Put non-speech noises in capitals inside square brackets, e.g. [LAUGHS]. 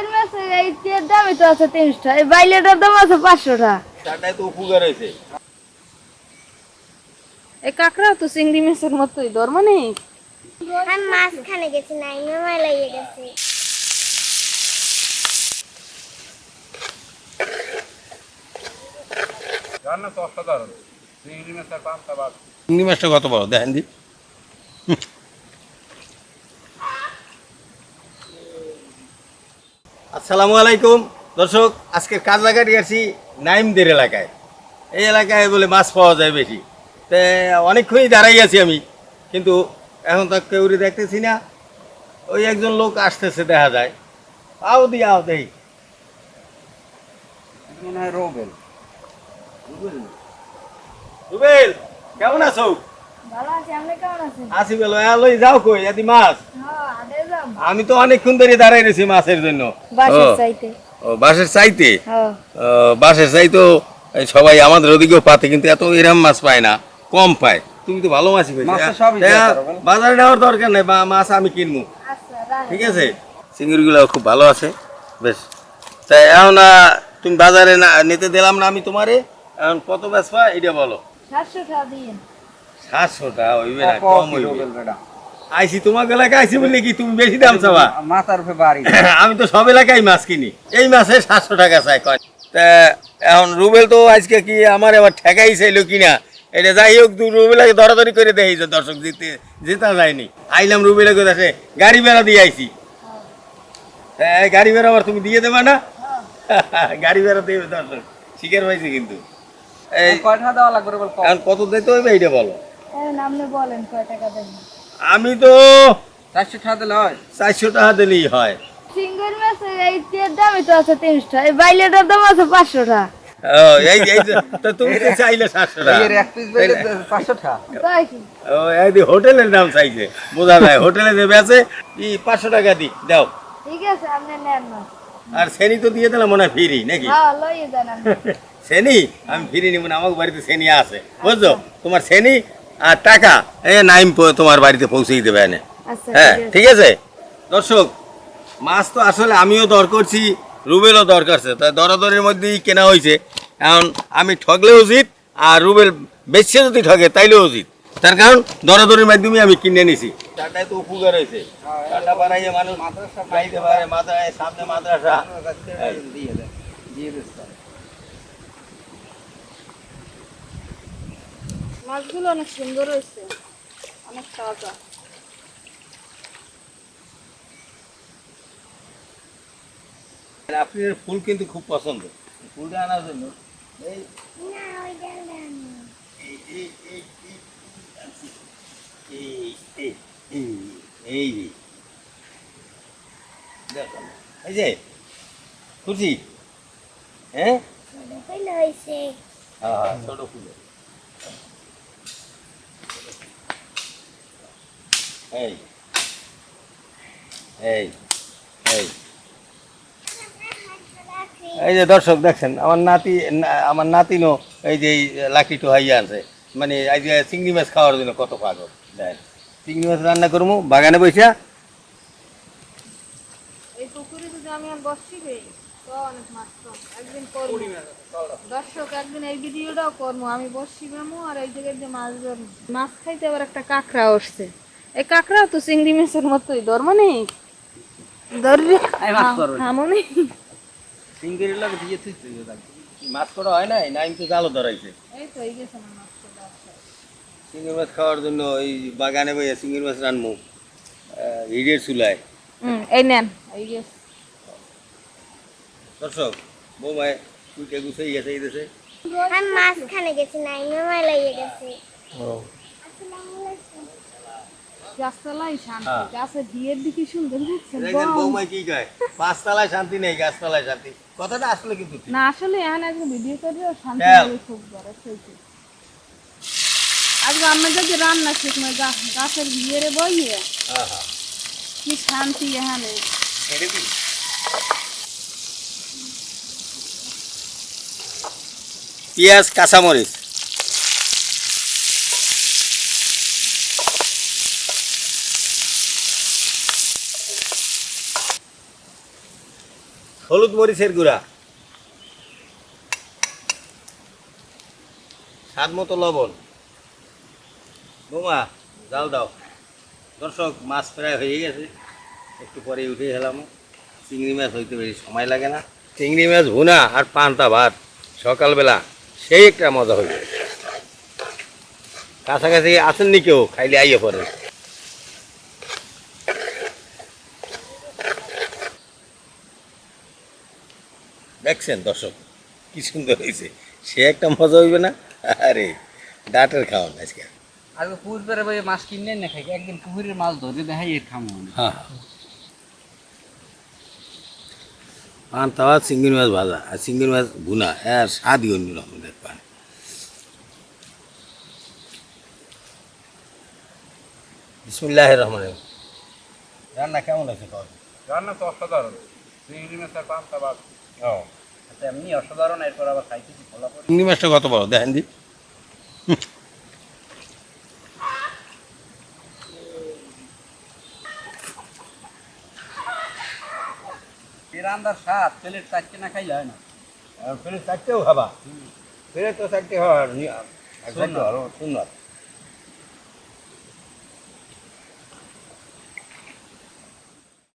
Single মাছ এই দামই তো আছে তিনশো এই বাইলেটার দাম আছে পাঁচশো টাকা তো উপকার হয়েছে। এই কাঁকড়া তো চিংড়ি মাছের মতোই ধর্ম নেই? আমি মাঝখানে গেছি নাই মেমায় লাগিয়ে গেছে। রান্না তো অসাধারণ। চিংড়ি মাছের পান্তা ভাত চিংড়ি মাছটা কত বড়? দেখেন দি। আসসালামু আলাইকুম। দর্শক আজকের কাজলাঘাটি আছি নাইমদের এলাকায়। এই এলাকায় বলে মাছ পাওয়া যায় বেশি। তে অনেকক্ষণই দাঁড়াই আছি আমি কিন্তু এখন তো কেউরি দেখতেছি না। ওই একজন লোক আসতেছে দেখা যায়। আও দি আও দেই। মনে হয় রোবেল। রুবেল? কেমন আছো? ভালো আছি আপনি কেমন আছেন? আসি বলো লই যাও কই এদি মাছ। হ্যাঁ আমি তো অনেকক্ষণ ধরে দাঁড়াই রয়েছি মাছের জন্য। বাসের চাইতে। ও, বাঁশের চাইতে? হ্যাঁ সবাই আমাদের ওদিকেও পাতে কিন্তু এত এরাম মাছ পায় না কম পায়। তুমি তো ভালো মাছই মাছ করো, বলো। বাজারে নেওয়ার দরকার নাই বা মাছ আমি কিনবো। আচ্ছা ঠিক আছে? চিংড়িগুলো খুব ভালো আছে। বেশ। তাই এখন তুমি বাজারে না নিতে দিলাম না আমি তোমারে। এখন কত মাছ বেচবা এটা বলো। সাতশো টাকা দিন। সাতশো টাকা হইবে না কম হইবে আইসি তোমার এলাকায় আইসি বলে কি তুমি বেশি দাম চাবা? মাথার উপরে বাড়ি। [LAUGHS] আমি তো সব এলাকায় মাছ কিনি। এই মাছে সাতশো টাকা চাই কয়। তা এখন রুবেল তো আজকে কি আমার এবার ঠেকাই চাইলো কিনা? এটা যাই হোক রুবেলাকে ধরাধরি করে দেয় যে দর্শক জিতে জেতা যায়নি। আইলাম রুবেলাকে দেশে গাড়ি বেড়া দিয়ে আইছি। তা এই গাড়ি বেড়া আবার তুমি দিয়ে দেবা না? [LAUGHS] গাড়ি বেড়া দেবে দর্শক শিকার পাইছি কিন্তু। এই কয়টা দেওয়া লাগবে কত দিতে হইবে এইটা বলো। এখন আপনি বলেন কয় টাকা দেন আমি তো চারশো টাকা দিলে হয়। চারশো টাকা দিলেই হয়। সিঙ্গেল মাছ এই দামই তো আছে তিনশো টাকা এই বাইলেটার দাম আছে পাঁচশো টাকা। ও এই এই তো তুমি তো চাইলে সাতশো টাকা। এর এক পিস বেলে পাঁচশো টাকা। তাই কি? ও একদি হোটেলের দাম চাইছে বোঝা যায় হোটেলে কি পাঁচশো টাকা দি দাও। ঠিক আছে আপনি নেন না। আর তো দিয়ে দিলাম মনে হয় ফ্রি নাকি? হ্যাঁ [LAUGHS] আমি ফ্রি নিব না আমার বাড়িতে সেনি আছে। বুঝছ? তোমার সেনি আর টাকা এ নাইম তোমার বাড়িতে পৌঁছেই দেবে এনে। আচ্ছা হ্যাঁ ঠিক আছে। দর্শক মাছ তো আসলে আমিও দর করছি রুবেলও দরকার আছে তাই দরাদরের মধ্যেই কেনা হয়েছে। এখন আমি ঠগলেও উচিত আর রুবেল বেচছে যদি ঠগে তাইলেও উচিত। তার কারণ দরাদরের মাধ্যমে আমি কিনে নিছি। তো উপকার হয়েছে। টাটা বাড়াইয়ে মানুষ যাইতে পারে মাদ্রাসায় সামনে মাদ্রাসা। দিয়ে। মাছগুলো অনেক সুন্দর হয়েছে। অনেক তাজা। আপনি ফুল কিন্তু খুব পছন্দ। ফুলটা আনার জন্য। এই খুশি? হ্যাঁ? ছোট ফুল হ্যাঁ, হ্যাঁ ছোট ফুল। এই এই এই এই যে দর্শক দেখছেন আমার নাতি আমার নাতিনও এই যে এই লাকি টোহাইয়া আছে। মানে এই যে চিংড়ি মাছ খাওয়ার জন্য কত পাগল। দেখ চিংড়ি মাছ রান্না করব বাগানে। একদিন দর্শক একদিন এই ভিডিওটাও করব। আমি বসছি আর এই জায়গায় যে মাছ মাছ খাইতে আবার একটা কাঁকড়া উঠছে এই কাঁকড়াও তো চিংড়ি মাছের মতোই ধরি এই মাছ ধরবে। হামো লাগে দিয়ে তুই মাছ করা হয় নাই? না কিন্তু জালও ধরাইছে। এই তো এই গেছে মাছ চিংড়ি মাছ খাওয়ার জন্য এই বাগানে বইয়া চিংড়ি মাছ রানবো হিডের চুলায়। হুম এই নেন। এই গেছে। দর্শক বৌমায় কুইটে গুছাই গেছে এই দেশে। আমি মাঝখানে গেছি নাই মেমায় লাগিয়ে গেছে আসসালামু আলাইকুম গাছতলায় শান্তি হ্যাঁ। গাছের বিয়ের দিকে সুন্দর দেখেন বাহ। কি কয় পাঁচতলায় শান্তি নেই গাছতলায় শান্তি। কথাটা আসলে কিন্তু না আসলে এখন একদম ভিডিও করিও শান্তি হ্যাঁ। খুব বড় সেইটি আজকে আমরা যদি রান্না শিখব গাছের বিয়েরে বইয়ে হ্যাঁ হ্যাঁ। কি শান্তি এখানে। পেঁয়াজ কাঁচামরিচ। হলুদ মরিচের গুঁড়া। স্বাদ মতো লবণ। বোমা, জাল দাও। দর্শক, মাছ প্রায় হয়ে গেছে। একটু পরে উঠে গেলাম চিংড়ি মাছ হইতে বেশি সময় লাগে না। চিংড়ি মাছ ভুনা আর পান্তা ভাত সকালবেলা, সেই একটা মজা হইবে। কাছাকাছি আসেননি কেউ? খাইলে আইয়ে পরে। দেখছেন দর্শক কি সুন্দর হয়েছে। সে একটা মজা হইবে না? আরে ডাটের খাওয়ান আজকে। পুকুর ভাই মাছ কিনে না খাই একদিন পুকুরের মাছ ধরে দেখাই এর খামো হ্যাঁ পান তাওয়া চিংড়ি মাছ ভাজা আর চিংড়ি মাছ ভুনা আর স্বাদই অন্যরকম দেখবেন বিসমুল্লাহ রহমান রান্না কেমন আছে রান্না তো অসাধারণ। চিংড়ি মাছের পান্তা ভাত ও আচ্ছা এমনি অসাধারণ এরপর আবার খাইতেছি ফলা চিংড়ি মাছটা কত বড়? দেখেন দি। এর স্বাদ তেলের চারটে না খাইলে হয় না। চারটেও খাবা। ফেরে তো চারটে হয় সুন্দর। সুন্দর